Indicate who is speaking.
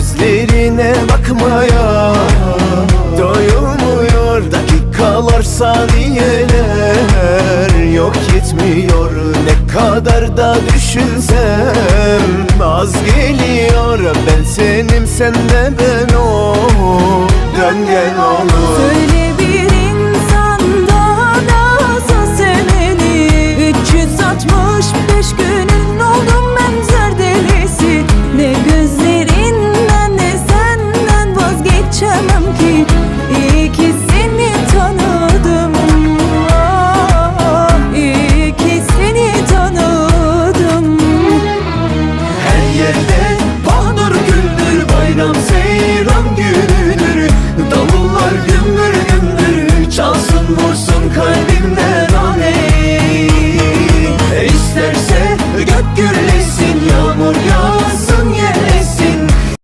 Speaker 1: Gözlerine bakmaya Doyulmuyor Dakikalar saniyeler. Yok yetmiyor Ne kadar da düşünsem Az geliyor Ben senim sen de ben o Dön gel olur